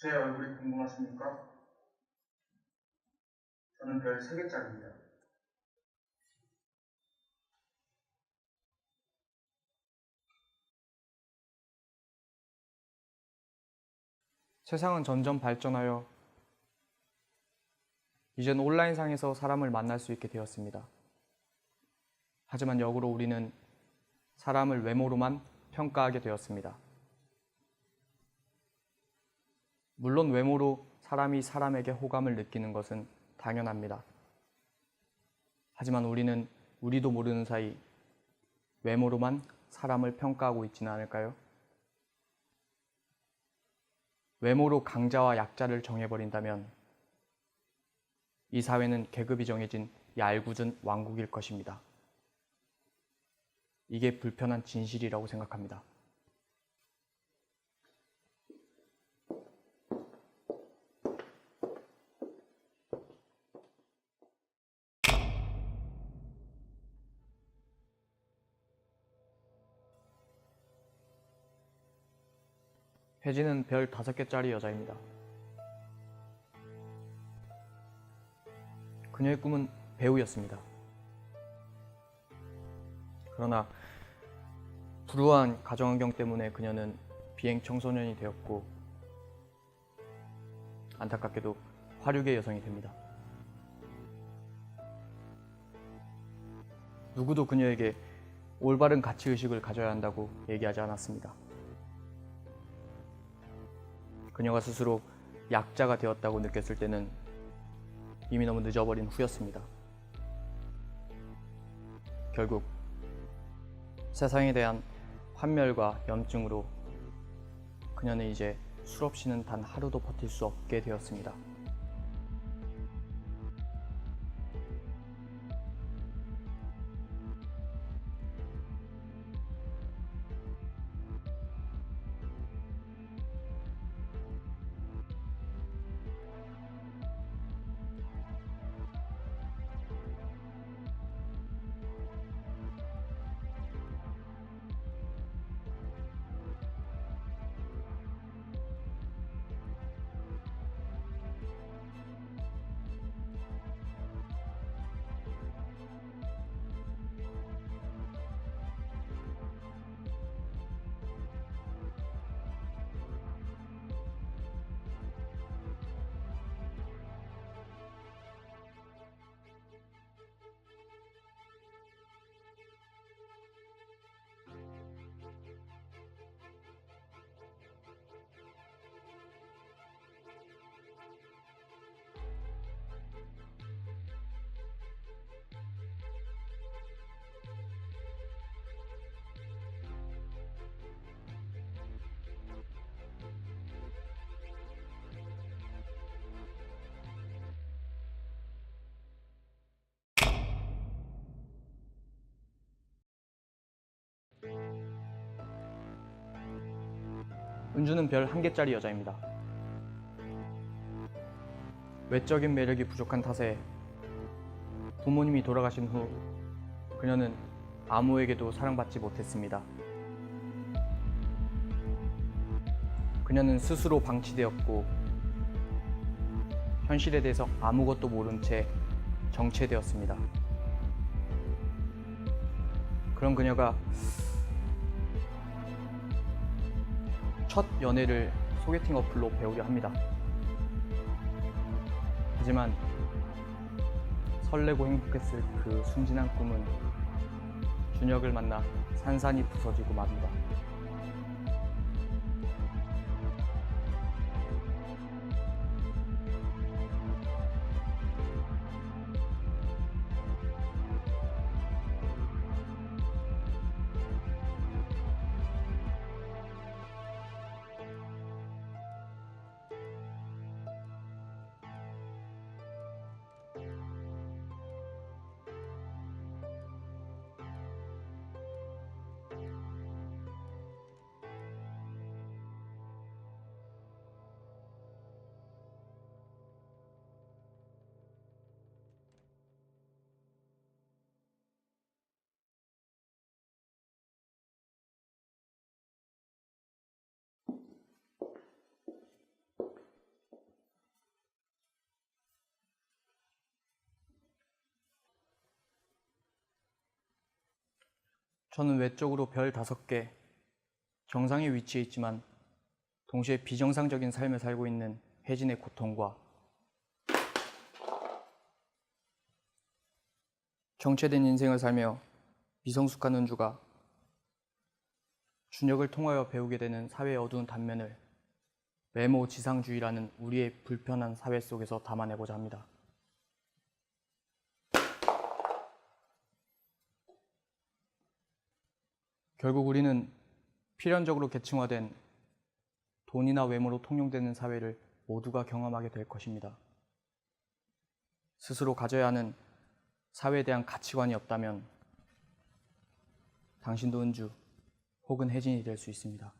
제 얼굴이 궁금하십니까? 저는 별 3개짜리입니다. 세상은 점점 발전하여 이젠 온라인상에서 사람을 만날 수 있게 되었습니다. 하지만 역으로 우리는 사람을 외모로만 평가하게 되었습니다. 물론 외모로 사람이 사람에게 호감을 느끼는 것은 당연합니다. 하지만 우리는 우리도 모르는 사이 외모로만 사람을 평가하고 있지는 않을까요? 외모로 강자와 약자를 정해버린다면 이 사회는 계급이 정해진 얄궂은 왕국일 것입니다. 이게 불편한 진실이라고 생각합니다. 혜진은 별 다섯 개짜리 여자입니다. 그녀의 꿈은 배우였습니다. 그러나 불우한 가정환경 때문에 그녀는 비행 청소년이 되었고 안타깝게도 화류계 여성이 됩니다. 누구도 그녀에게 올바른 가치의식을 가져야 한다고 얘기하지 않았습니다. 그녀가 스스로 약자가 되었다고 느꼈을 때는 이미 너무 늦어버린 후였습니다. 결국 세상에 대한 환멸과 염증으로 그녀는 이제 술 없이는 단 하루도 버틸 수 없게 되었습니다. 은주는 별 한 개짜리 여자입니다. 외적인 매력이 부족한 탓에 부모님이 돌아가신 후 그녀는 아무에게도 사랑받지 못했습니다. 그녀는 스스로 방치되었고 현실에 대해서 아무것도 모른 채 정체되었습니다. 그런 그녀가 첫 연애를 소개팅 어플로 배우려 합니다. 하지만 설레고 행복했을 그 순진한 꿈은 준혁을 만나 산산이 부서지고 맙니다. 저는 외적으로 별 다섯 개 정상에 위치해 있지만 동시에 비정상적인 삶을 살고 있는 혜진의 고통과 정체된 인생을 살며 미성숙한 은주가 준혁을 통하여 배우게 되는 사회의 어두운 단면을 외모 지상주의라는 우리의 불편한 사회 속에서 담아내고자 합니다. 결국 우리는 필연적으로 계층화된 돈이나 외모로 통용되는 사회를 모두가 경험하게 될 것입니다. 스스로 가져야 하는 사회에 대한 가치관이 없다면 당신도 은주 혹은 혜진이 될 수 있습니다.